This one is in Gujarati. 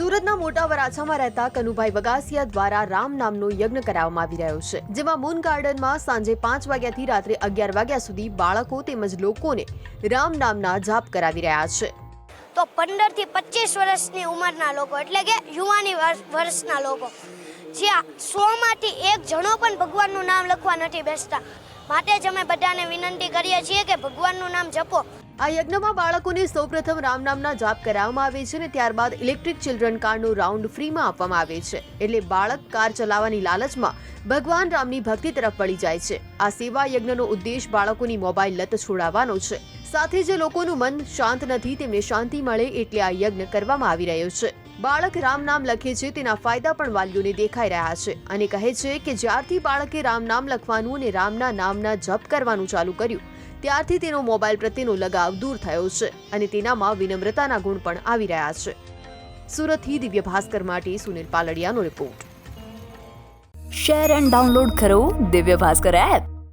સુરતના મોટા વરાછામાં રહેતા કનુભાઈ વગાસિયા દ્વારા રામ નામનો યજ્ઞ કરાવવામાં આવી રહ્યો છે, જેમાં મૂન ગાર્ડનમાં સાંજે પાંચ વાગ્યાથી રાત્રે અગિયાર વાગ્યા સુધી બાળકો તેમજ લોકોને રામ નામના જાપ કરાવી રહ્યા છે. તો પંદરથી પચીસ વર્ષની ઉંમરના લોકો, એટલે કે યુવાની વર- વર્ષના લોકો. જ્યાં સોમાંથી એક જણો પણ ભગવાનનું નામ લખવા નથી બેસતા. માટે જ અમે બધાને વિનંતી કરીએ છીએ કે ભગવાનનું નામ જપો. આ યજ્ઞમાં બાળકોને સૌપ્રથમ રામ નામના જાપ કરાવવામાં આવે છે અને ત્યારબાદ ઇલેક્ટ્રિક ચિલ્ડ્રન કારનો રાઉન્ડ ફ્રીમાં આપવામાં આવે છે. એટલે બાળક કાર ચલાવવાની લાલચમાં ભગવાન રામની ભક્તિ તરફ વળી જાય છે. આ સેવા યજ્ઞનો ઉદ્દેશ બાળકોની મોબાઈલ લત છોડાવવાનો છે. સાથે જે લોકોનું મન શાંત નથી, તેમને શાંતિ મળે એટલે આ યજ્ઞ કરવામાં આવી રહ્યો છે. બાળક રામ નામ લખે છે તેના ફાયદા પણ વાલીઓને દેખાઈ રહ્યા છે અને કહે છે કે જ્યારથી બાળકે રામ નામ લખવાનું અને રામના નામના જપ કરવાનું ચાલુ કર્યું, ત્યારથી તેનો મોબાઈલ પ્રત્યેનો લગાવ દૂર થયો છે અને તેનામાં વિનમ્રતાના ગુણ પણ આવી રહ્યા છે. સુરતથી દિવ્ય ભાસ્કર માટે સુનિલ પાલડિયાનો રિપોર્ટ. શેર એન્ડ ડાઉનલોડ કરો દિવ્ય ભાસ્કર એપ.